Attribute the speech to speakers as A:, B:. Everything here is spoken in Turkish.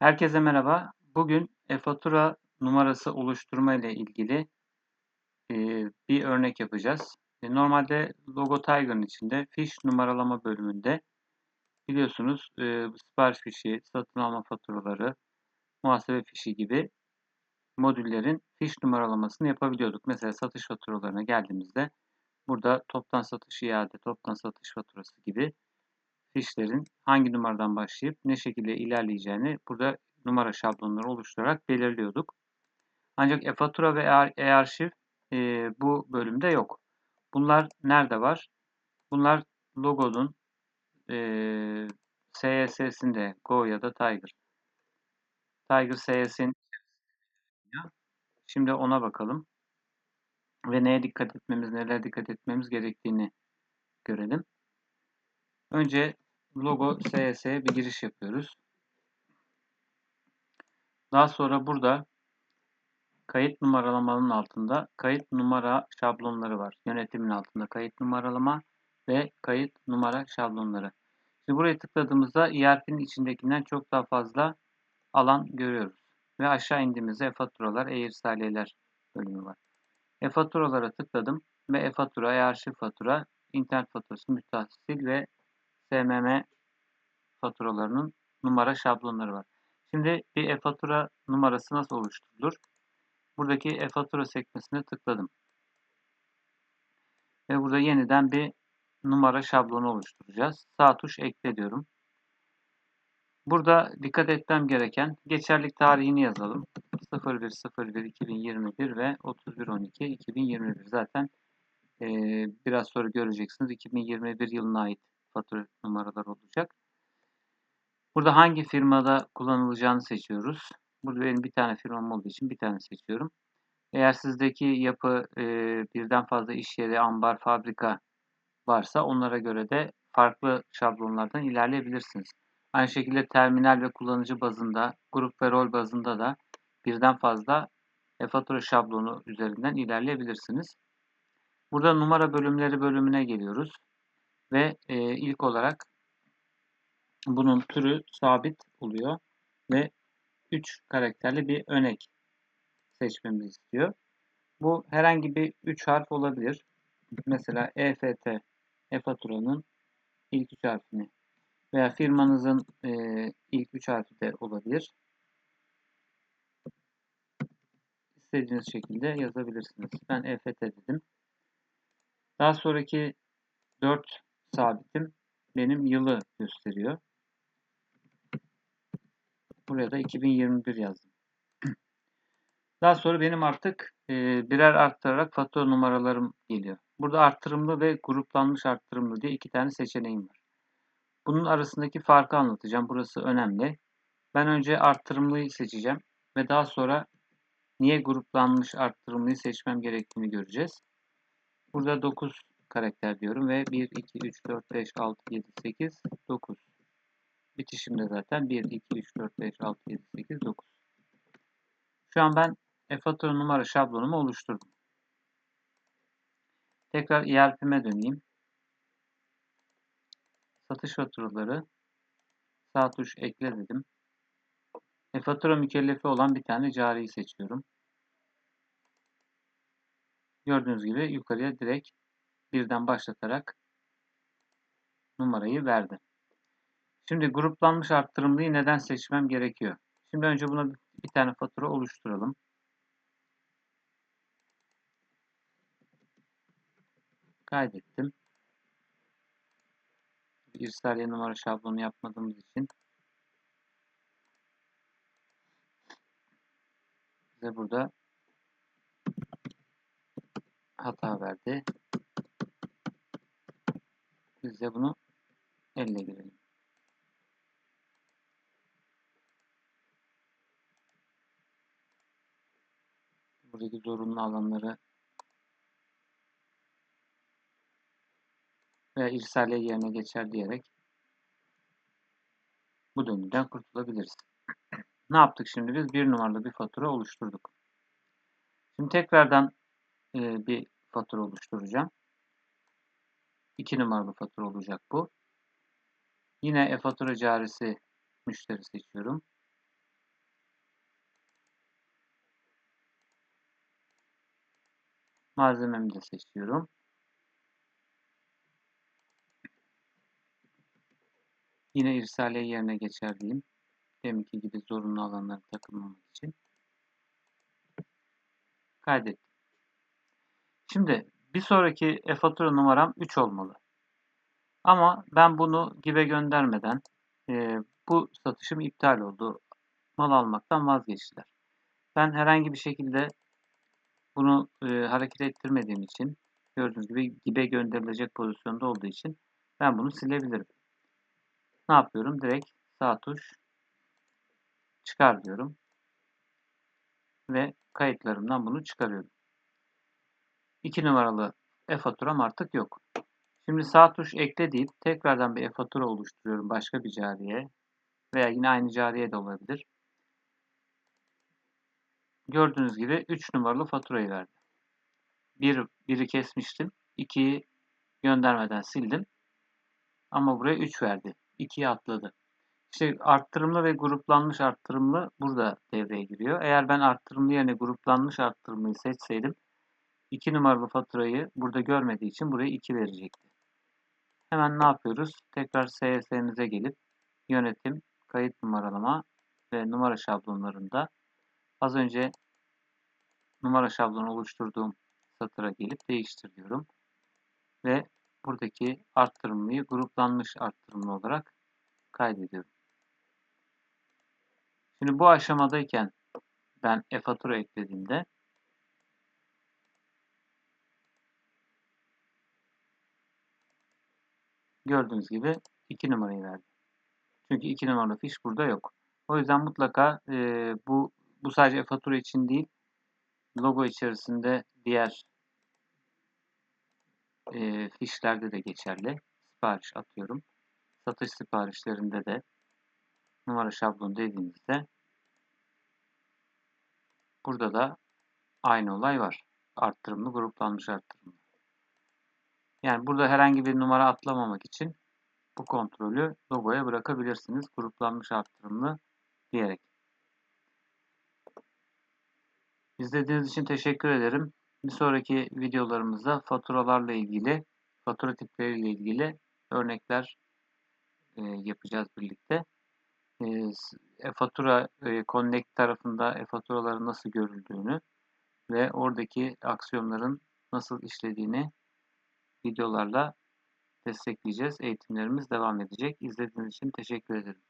A: Herkese merhaba. Bugün e-fatura numarası oluşturma ile ilgili e, bir örnek yapacağız. E, normalde Logo Tiger'ın içinde fiş numaralama bölümünde biliyorsunuz e, sipariş fişi, satın alma faturaları, muhasebe fişi gibi modüllerin fiş numaralamasını yapabiliyorduk. Mesela satış faturalarına geldiğimizde burada toptan satış iade, toptan satış faturası gibi fişlerin hangi numaradan başlayıp ne şekilde ilerleyeceğini burada numara şablonları oluşturarak belirliyorduk. Ancak e-fatura ve e-arşiv e, bu bölümde yok. Bunlar nerede var? Bunlar logonun e, SYS'sinde Go ya da Tiger. Tiger SYS'in Şimdi ona bakalım. Ve neye dikkat etmemiz, nelere dikkat etmemiz gerektiğini görelim. Önce logo SYS'ye bir giriş yapıyoruz. Daha sonra burada kayıt numaralamanın altında kayıt numara şablonları var. Yönetimin altında kayıt numaralama ve kayıt numara şablonları. Şimdi buraya tıkladığımızda ERP'nin içindekinden çok daha fazla alan görüyoruz. Ve aşağı indiğimizde e-faturalar, e-irsaliyeler bölümü var. E-faturalara tıkladım ve e-fatura, e-arşiv fatura, internet faturası, mütehassıl ve SMM faturalarının numara şablonları var. Şimdi bir e-fatura numarası nasıl oluşturulur? Buradaki e-fatura sekmesine tıkladım. Ve burada yeniden bir numara şablonu oluşturacağız. Sağ tuş ekle diyorum. Burada dikkat etmem gereken geçerlik tarihini yazalım. 01.01.2021 ve 31.12.2021 zaten e, biraz sonra göreceksiniz 2021 yılına ait fatura numaralar olacak. Burada hangi firmada kullanılacağını seçiyoruz. Burada benim bir tane firmam olduğu için bir tane seçiyorum. Eğer sizdeki yapı e, birden fazla iş yeri, ambar, fabrika varsa onlara göre de farklı şablonlardan ilerleyebilirsiniz. Aynı şekilde terminal ve kullanıcı bazında, grup ve rol bazında da birden fazla e-fatura şablonu üzerinden ilerleyebilirsiniz. Burada numara bölümleri bölümüne geliyoruz. Ve e, ilk olarak bunun türü sabit oluyor ve 3 karakterli bir önek seçmemizi istiyor. Bu herhangi bir 3 harf olabilir. Mesela EFT, e-faturanın ilk 3 harfini veya firmanızın e, ilk 3 harfi de olabilir. İstediğiniz şekilde yazabilirsiniz. Ben EFT dedim. Daha sonraki 4 sabitim benim yılı gösteriyor. Buraya da 2021 yazdım. Daha sonra benim artık e, birer arttırarak fatura numaralarım geliyor. Burada arttırımlı ve gruplanmış arttırımlı diye iki tane seçeneğim var. Bunun arasındaki farkı anlatacağım. Burası önemli. Ben önce arttırımlıyı seçeceğim ve daha sonra niye gruplanmış arttırımlıyı seçmem gerektiğini göreceğiz. Burada 9 karakter diyorum ve 1, 2, 3, 4, 5, 6, 7, 8, 9. Bitişimde zaten 1, 2, 3, 4, 5, 6, 7, 8, 9. Şu an ben e-fatura numara şablonumu oluşturdum. Tekrar ERP'ime döneyim. Satış faturaları sağ tuş ekle dedim. E-fatura mükellefi olan bir tane cariyi seçiyorum. Gördüğünüz gibi yukarıya direkt birden başlatarak numarayı verdi. Şimdi gruplanmış arttırımlıyı neden seçmem gerekiyor? Şimdi önce buna bir tane fatura oluşturalım. Kaydettim. İrsaliye numara şablonu yapmadığımız için bize burada hata verdi. Biz de bunu elle girelim. Buradaki zorunlu alanları ve irsaliye yerine geçer diyerek bu döngüden kurtulabiliriz. ne yaptık şimdi biz? Bir numaralı bir fatura oluşturduk. Şimdi tekrardan e, bir fatura oluşturacağım. 2 numaralı fatura olacak bu. Yine e-fatura carisi müşteri seçiyorum. Malzememi de seçiyorum. Yine irsaliye yerine geçerliyim. Deminki gibi zorunlu alanları takılmamak için. Kaydettim. Şimdi bir sonraki e-fatura numaram 3 olmalı. Ama ben bunu GİB'e göndermeden e, bu satışım iptal oldu. Mal almaktan vazgeçtiler. Ben herhangi bir şekilde bunu e, hareket ettirmediğim için gördüğünüz gibi GİB'e gönderilecek pozisyonda olduğu için ben bunu silebilirim. Ne yapıyorum? Direkt sağ tuş çıkar diyorum. Ve kayıtlarımdan bunu çıkarıyorum. 2 numaralı e-faturam artık yok. Şimdi sağ tuş ekle deyip tekrardan bir e-fatura oluşturuyorum başka bir cariye veya yine aynı cariye de olabilir. Gördüğünüz gibi 3 numaralı faturayı verdi. Bir, biri kesmiştim. 2'yi göndermeden sildim. Ama buraya 3 verdi. 2'yi atladı. İşte arttırımlı ve gruplanmış arttırımlı burada devreye giriyor. Eğer ben arttırımlı yerine gruplanmış arttırımlıyı seçseydim 2 numaralı faturayı burada görmediği için buraya 2 verecekti. Hemen ne yapıyoruz? Tekrar SS'mize gelip yönetim, kayıt numaralama ve numara şablonlarında az önce numara şablonu oluşturduğum satıra gelip değiştir diyorum. Ve buradaki arttırımlıyı gruplanmış arttırımlı olarak kaydediyorum. Şimdi bu aşamadayken ben e-fatura eklediğimde gördüğünüz gibi 2 numarayı verdi. Çünkü 2 numaralı fiş burada yok. O yüzden mutlaka e, bu bu sadece e-fatura için değil logo içerisinde diğer e, fişlerde de geçerli. Sipariş atıyorum. Satış siparişlerinde de numara şablonu dediğimizde burada da aynı olay var. Arttırımlı, gruplanmış arttırımlı. Yani burada herhangi bir numara atlamamak için bu kontrolü logoya bırakabilirsiniz. Gruplanmış arttırımlı diyerek. İzlediğiniz için teşekkür ederim. Bir sonraki videolarımızda faturalarla ilgili, fatura tipleriyle ilgili örnekler e, yapacağız birlikte. E-fatura e, Connect tarafında e-faturaların nasıl görüldüğünü ve oradaki aksiyonların nasıl işlediğini videolarla destekleyeceğiz. Eğitimlerimiz devam edecek. İzlediğiniz için teşekkür ederim.